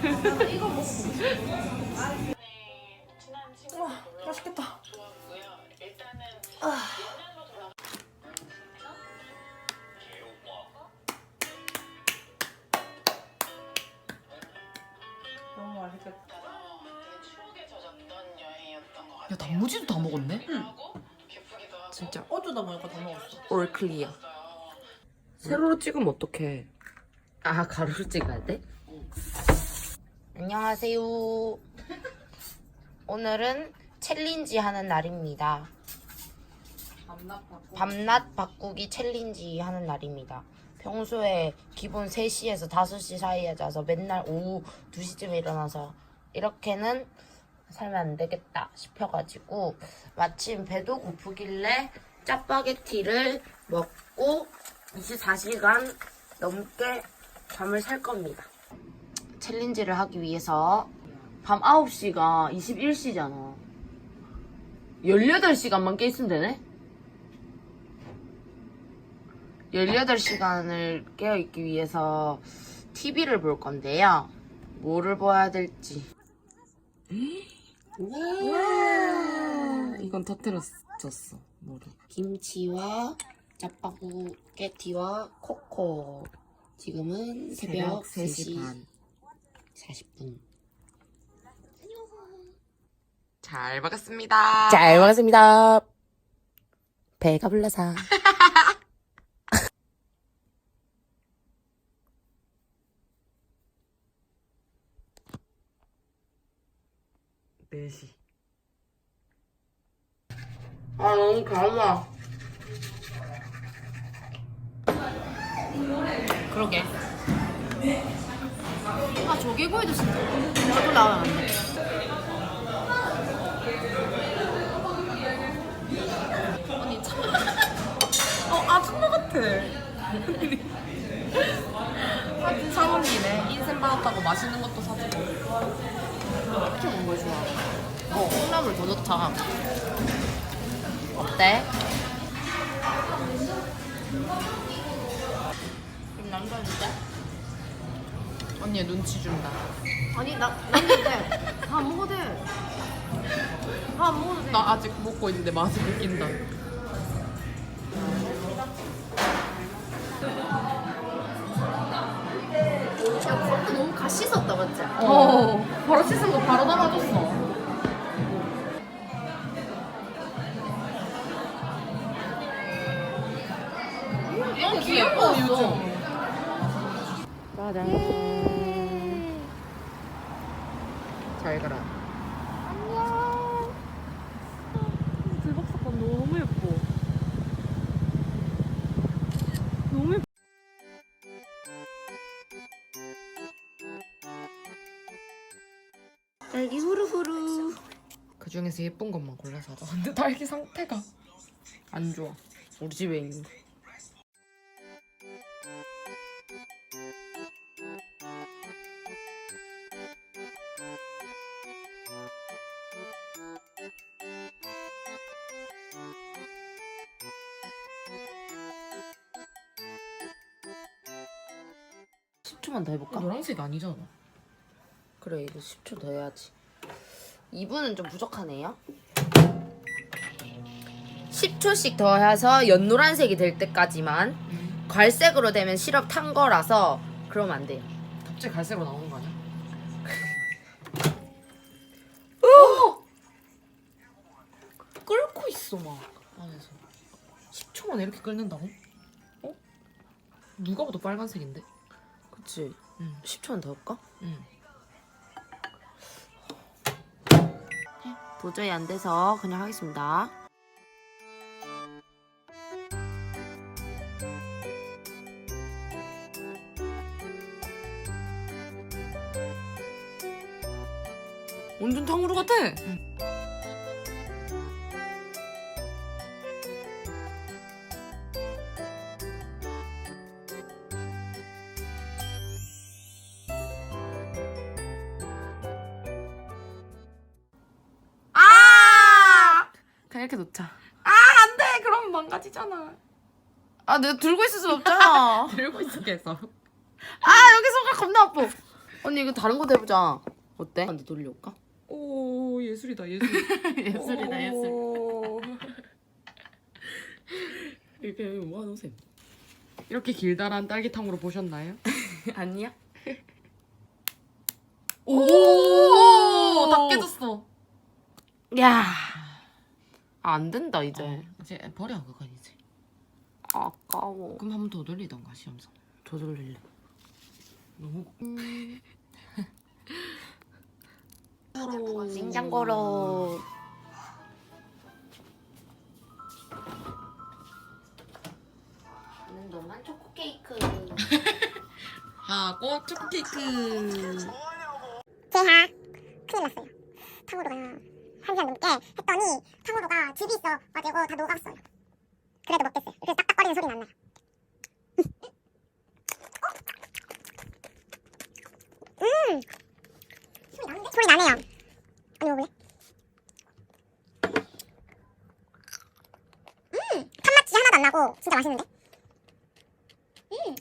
코리아 보. 와 맛있겠다. 너무 맛있겠다. 야 단무지도 다 먹었네? 진짜 어쩌다 보니까 다 먹었어. 올 클리어. 세로로 찍으면 어떡해? 아 가로로 찍어야 돼? 안녕하세요. 오늘은 챌린지 하는 날입니다. 밤낮 바꾸기 챌린지 하는 날입니다. 평소에 기본 3시에서 5시 사이에 자서 맨날 오후 2시쯤에 일어나서 이렇게는 살면 안 되겠다 싶어가지고 마침 배도 고프길래 짜파게티를 먹고 24시간 넘게 잠을 살 겁니다. 챌린지를 하기 위해서 밤 9시가 21시잖아. 18시간만 깨 있으면 되네? 18시간을 깨어 있기 위해서 TV를 볼 건데요. 뭐를 봐야 될지. 이건 터뜨렸었어. 뭐를? 김치와 짜파구게티와 코코. 지금은 새벽, 3시, 반. 40분. 잘 먹었습니다. 잘 먹었습니다. 배가 불러서. 네 4시. 아, 너무 달아. 그러게. 아 조개구이도 진짜 나오면 안 돼. 언니 참. 어 아줌마 같아. 하긴 사원이네. 인생 받았다고 맛있는 것도 사주고. 이렇게 먹는 걸 좋아. 어 콩나물 더 좋다. 어때? 좀 남자인데? 언니 눈치 준다. 아니 나 남는데 다안 먹어도 돼. 다안 먹어도 돼. 나 아직 먹고 있는데 맛이 느낀다. 야 콩도 너무 가시 있었다 맞지? 어. 바로 씻은 거 바로 담아줬어. 너무 귀여워 요즘. 짜잔. 중에서 예쁜 것만 골라서 하자. 근데 딸기 상태가 안 좋아. 우리 집에 있는 거. 십 10초만 더 해볼까? 노란색 아니잖아. 그래 이거 10초 더 해야지 2분은 좀 부족하네요 10초씩 더 해서 연노란색이 될 때까지만 갈색으로 되면 시럽 탄 거라서 그러면 안 돼요 갑자기 갈색으로 나오는 거 아니야? 끓고 있어 막 안에서 10초 만에 이렇게 끓는다고? 어? 누가 봐도 빨간색인데? 그치 응. 10초만 더 할까? 응. 도저히 안 돼서 그냥 하겠습니다 망가지잖아. 아 내가 들고 있을 수 없잖아 들고 있어, 계속. 아 여기 손가락 겁나 아파. 언니 이거 다른 것도 해보자. 어때? 한번 돌려올까? 오 예술이다 예술. 예술이다 예술. 오. 이렇게 모아 놓으세요. 이렇게 길다란 딸기탕으로 보셨나요? 아니야? 오, 다 깨졌어. 야. 아, 안 된다 이제. 이제 버려 그건 이제. 아까워. 그럼 한 번 더 돌리던가 시험상. 더 돌릴래. 너무 냉장고로. 하는 동안 초코 케이크. 하고 초케이크. 제하 큰일 났어요. 탕후루가 한 시간 넘게 했더니 탕후루가 즙이 있어가지고 다 녹았어요. 그래도 먹겠어요. 그래서 딱딱거리는 소리 났나요? 음, 소리 나는데? 소리 나네요. 아니 먹을래? 음, 탄맛이 하나도 안 나고 진짜 맛있는데? 음,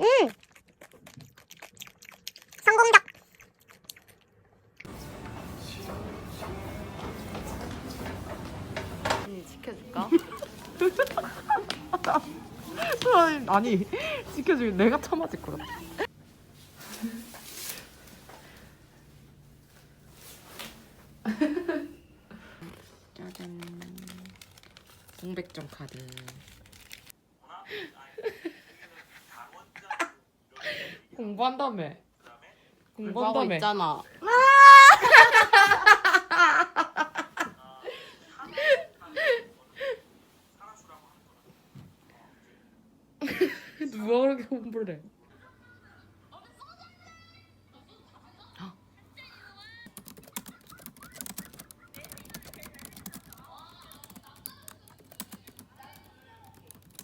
음, 지켜줄까? 아니 지켜주기 내가 참아질 것 같아. 짜잔. 공백점 카드. 공부한다며. 공부하고 공부한다며. 있잖아. 누가 그렇게 공부를 해?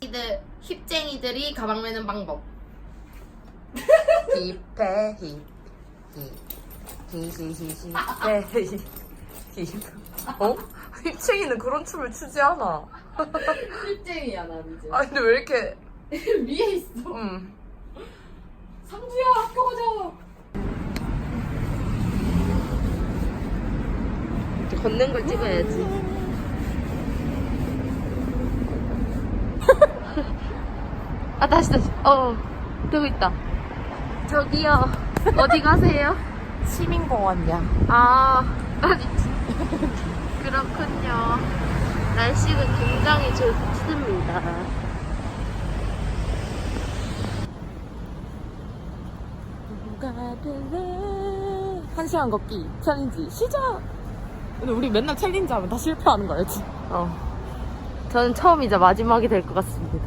이들 힙쟁이들이 가방 매는 방법. 힙해 힙. 히히히히 힙. 어? 힙쟁이는 그런 춤을 추지 않아. 힙쟁이야 난 이제. 아 근데 왜 이렇게? 위에 있어. 음. 상주야 학교 가자. 걷는 걸 찍어야지. 아 다시 다시. 어 되고 있다. 저기요 어디 가세요? 시민공원이야. 아 아니 그렇군요. 날씨가 굉장히 좋습니다. 한 시간 걷기 챌린지 시작. 근데 우리 맨날 챌린지 하면 다 실패하는 거 알지? 어. 저는 처음이자 마지막이 될 것 같습니다.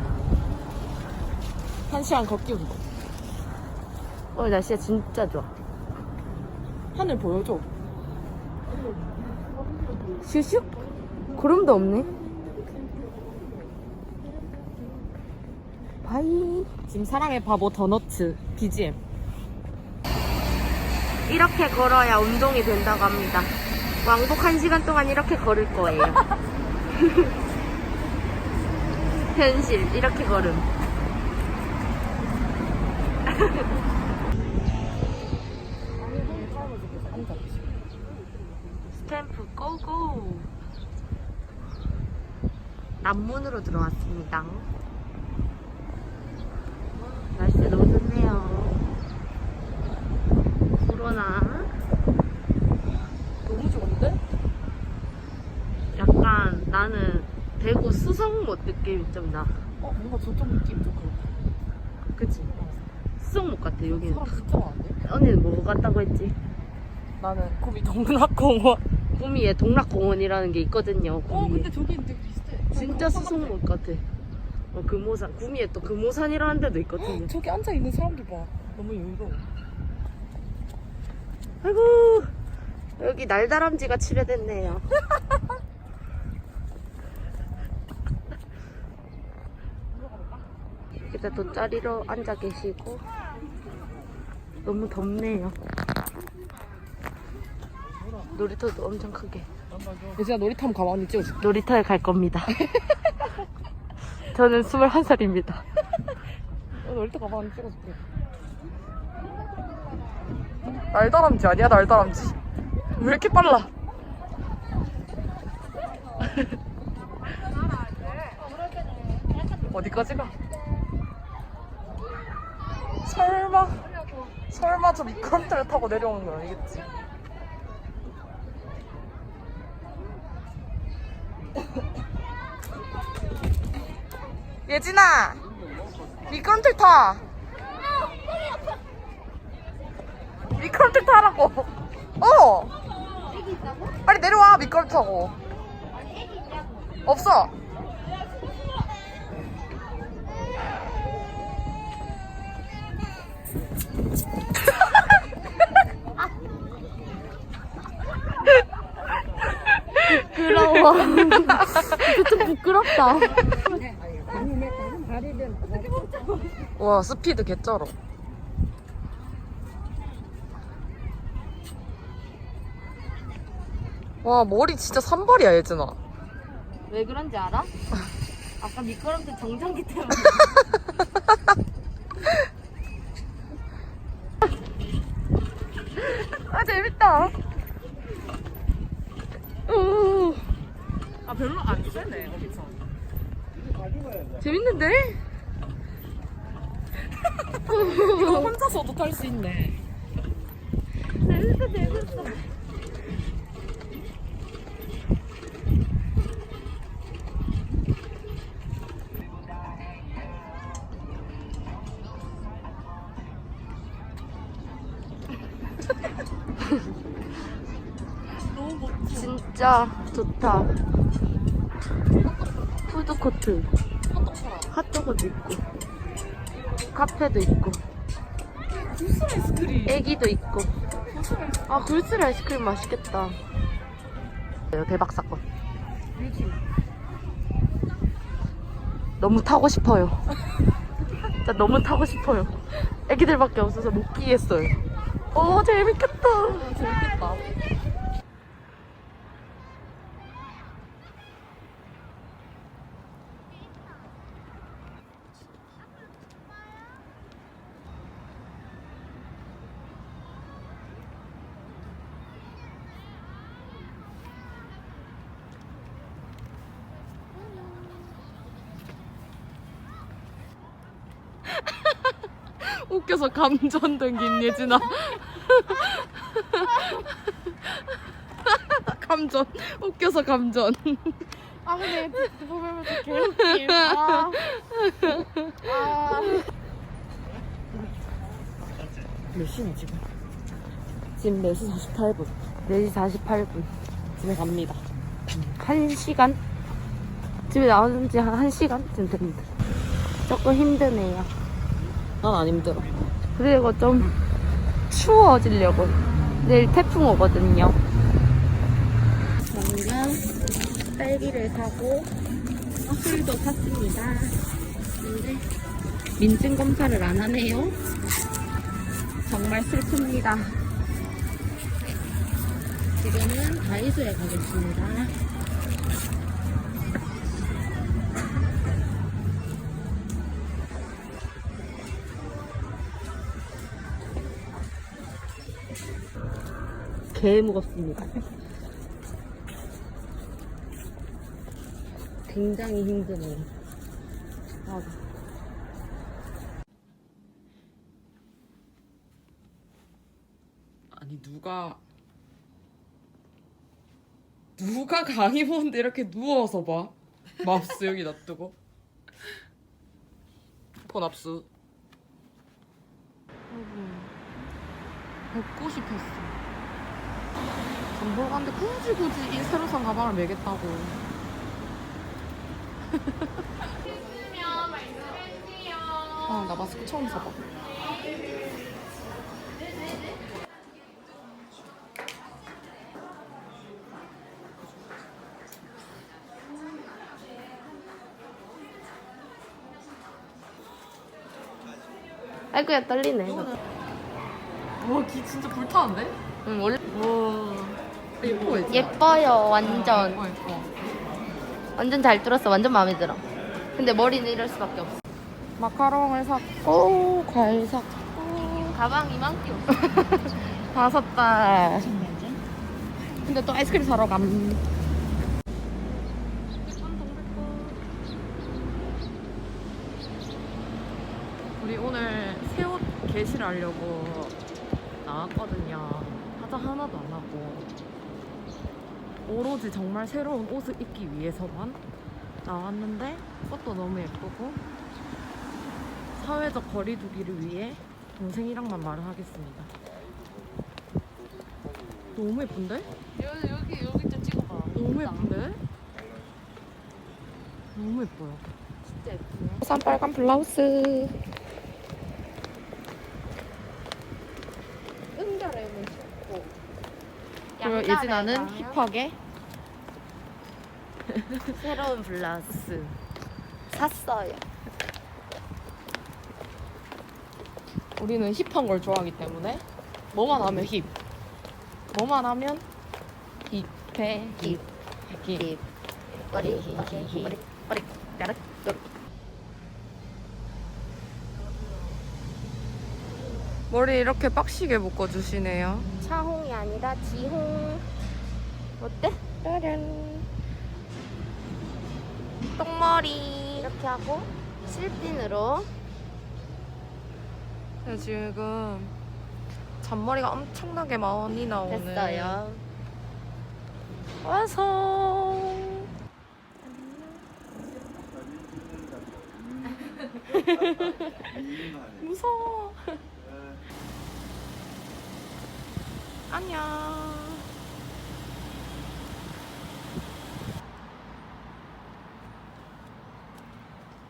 한 시간 걷기 운동. 오늘 날씨가 진짜 좋아. 하늘 보여줘. 슈슈? 구름도 없네. 바이. 지금 사랑의 바보 더너츠 BGM. 이렇게 걸어야 운동이 된다고 합니다. 왕복 1시간 동안 이렇게 걸을 거예요. 현실, 이렇게 걸음. 스탬프 고고! 남문으로 들어왔습니다. 날씨 너무 좋네요. 불어나 너무 좋은데? 약간 나는 수성못 느낌이 좀 나. 어 뭔가 저쪽 느낌 좀 그렇다. 그치? 수성못 같아 여기는. 사람 진짜 많은데? 언니는 뭐 같다고 했지? 나는 구미 동문학공원. 구미에 동락공원이라는 게 있거든요. 어 구미에. 근데 저기 되게 비슷해. 진짜 수성못 같아. 어 금오산 구미에 또 금오산이라는 데도 있거든요. 저기 앉아 있는 사람들 봐. 너무 여유로워. 아이고 여기 날다람쥐가 칠해됐네요. 일단 돗자리로 앉아 계시고 너무 덥네요. 놀이터도 엄청 크게. 예진아 놀이터 한번 가봐 언니 찍어줄게. 놀이터에 갈 겁니다. 저는 21살입니다. 너 일단 가방 찍어줄게. 날다람쥐 아니야 날다람쥐? 왜 이렇게 빨라? 어디까지 가? 설마 설마 저 미끄럼틀을 타고 내려오는 건 아니겠지? 예진아! 미끄럼틀 타! 미끄럼틀 타라고! 어! 빨리 내려와 미끄럼틀 타고. 없어 부끄러워. 좀 부끄럽다. 와 스피드 개쩔어 와 머리 진짜 산발이야 예진아 왜 그런지 알아? 아까 미끄럼틀 정전기 때문에. 아 재밌다 우. 아 별로 안 세네 어디서 재밌는데? 이거 혼자서도 탈 수 있네 재밌어, 재밌어. 진짜 좋다. 푸드코트. 핫도그도 있고. 카페도 있고. 애기도 있고. 아, 굴슬 아이스크림 맛있겠다. 대박 사건. 너무 타고 싶어요. 진짜 너무 타고 싶어요. 애기들밖에 없어서 못 끼겠어요. 오, 재밌겠다. 재밌겠다 웃겨서 감전된 김예진아 감전 웃겨서 감전 아, 근데 보면서 개웃김. 아. 아. 몇 시냐 지금? 지금 4시 48분 4시 48분. 집에 갑니다 1시간? 집에 나오는 지한 1시간쯤 됩니다. 조금 힘드네요. 난 안 힘들어 그리고 좀 추워지려고. 내일 태풍 오거든요. 저는 딸기를 사고 술도 샀습니다. 근데 민증 검사를 안 하네요. 정말 슬픕니다. 지금은 다이소에 가겠습니다. 개 무겁습니다. 굉장히 힘드네요. 아, 아니 누가 누가 강의 보는데 이렇게 누워서 봐? 맙스 여기 놔두고. 폰 압수. 190 했어 전보 러 갔는데 굳이 굳이 이 새로 산 가방을 매겠다고 아, 나 마스크 처음 사봐 아이고야 떨리네. 와, 귀 진짜 불타는데? 응, 원래 와, 예뻐, 얘. 예뻐요, 완전. 예뻐, 예뻐. 완전 잘 뚫었어, 완전 마음에 들어. 근데 머리는 이럴 수밖에 없어. 마카롱을 샀고 과일 샀고 가방 이만 끼워. 다 샀다. 근데 또 아이스크림 사러 감. 우리 오늘 새 옷 개실하려고 나왔거든요. 화장 하나도 안 하고 오로지 정말 새로운 옷을 입기 위해서만 나왔는데 꽃도 너무 예쁘고 사회적 거리두기를 위해 동생이랑만 말을 하겠습니다. 너무 예쁜데? 여기 여기 여기 좀 찍어봐. 너무 예쁜데? 너무 예뻐요. 진짜 예쁘네. 산 빨간 블라우스. 은결에는 좋고. 그리고 예진아는 힙하게 새로운 블라우스 샀어요. 우리는 힙한 걸 좋아하기 때문에 뭐만 하면 힙. 뭐만 하면 힙해 힙. 힙. 힙. 머리 머리 머리 머리 까르 까르. 머리 이렇게 빡시게 묶어주시네요. 차홍이 아니라 지홍. 어때? 짜잔. 똥머리. 이렇게 하고 실핀으로 네, 지금 잔머리가 엄청나게 많이 나오는 됐어요. 완성. 무서워. 안녕.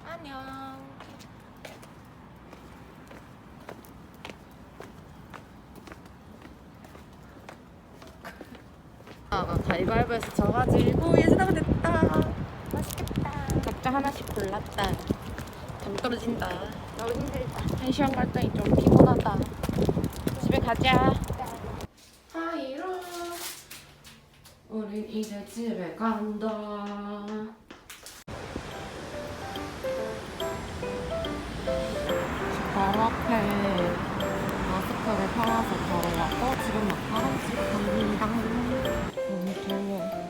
안녕. 아, 가위바위보에서 져가지고 예진아가 됐다. 맛있겠다. 각자 하나씩 골랐다. 당 떨어진다. 너무 힘들다. 한 시간 갈 때니 좀 피곤하다. 집에 가자. 하이로. 우린 이제 집에 간다. 바로 앞에 마스크를 팔아서 바로 왔고 지금 마카롱 집 갑니다. 너무 더워.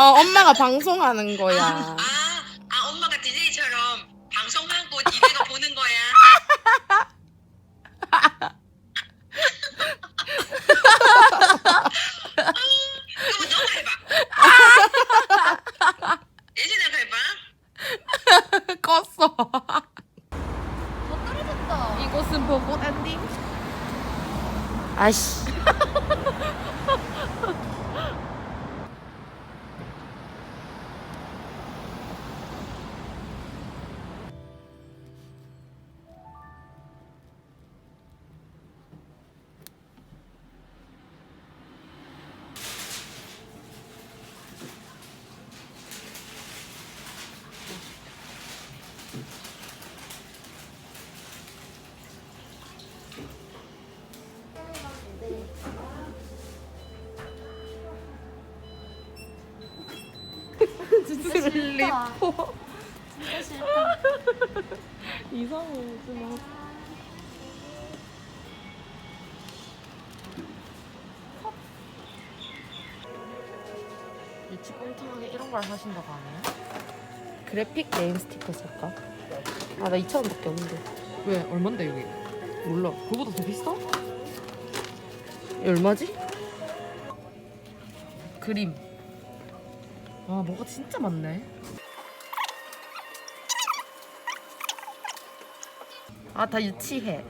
어, 엄마가 방송하는 거야. 슬리퍼. 이상해, 진아. 일찍 꽁탕하게 이런 걸 사신다고 하네요? 그래픽 네임 스티커 살까? 아, 나 2,000원밖에 없는데. 왜? 얼만데, 여기? 몰라. 그거보다 더 비싸? 이 얼마지? 그림. 아, 뭐가 진짜 많네. 아, 다 유치해.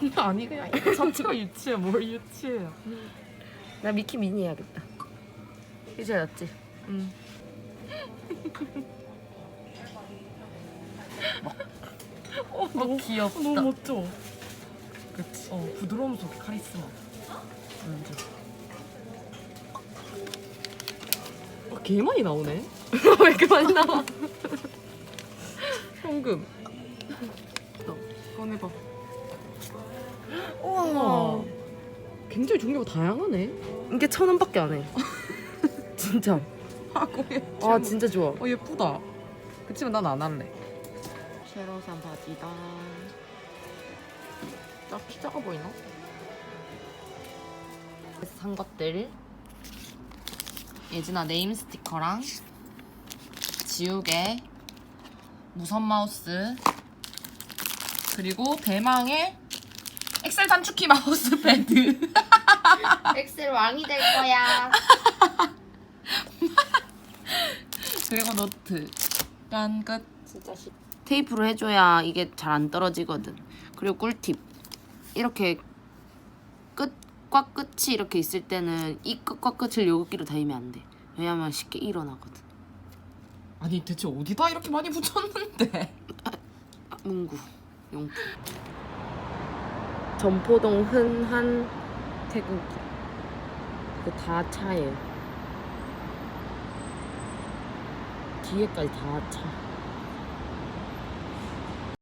아니, 그냥 자체가 유치해. 뭘 유치해. 나 미키 미니 해야겠다. 이제 낫지? 응. 어, 너무 귀엽다. 너무 멋져. 그치. 어, 부드러움 속에 카리스마. 완전. 개 많이 나오네. 왜 이렇게 많이 나와? 현금. 어, 꺼내봐. 우와. 굉장히 종류가 다양하네. 이게 천 원밖에 안 해. 진짜. 하고에. 아 진짜 좋아. 어 예쁘다. 그치만 난 안 할래. 새로 산 바지다. 나 키 작아 보이나? 산 것들 예진아 네임 스티커랑 지우개 무선 마우스 그리고 대망의 엑셀 단축키 마우스 패드. 엑셀 왕이 될 거야. 그리고 노트. 짠 끝. 진짜 쉽. 테이프로 해줘야 이게 잘 안 떨어지거든. 그리고 꿀팁 이렇게 끝 과 끝이 이렇게 있을 때는 이 끝과 끝을 요극기로 다이면 안 돼. 왜냐면 쉽게 일어나거든. 아니 대체 어디다 이렇게 많이 붙였는데? 아, 문구 용품. 점포동 흔한 퇴근길. 그다 차예요. 뒤에까지 다 차.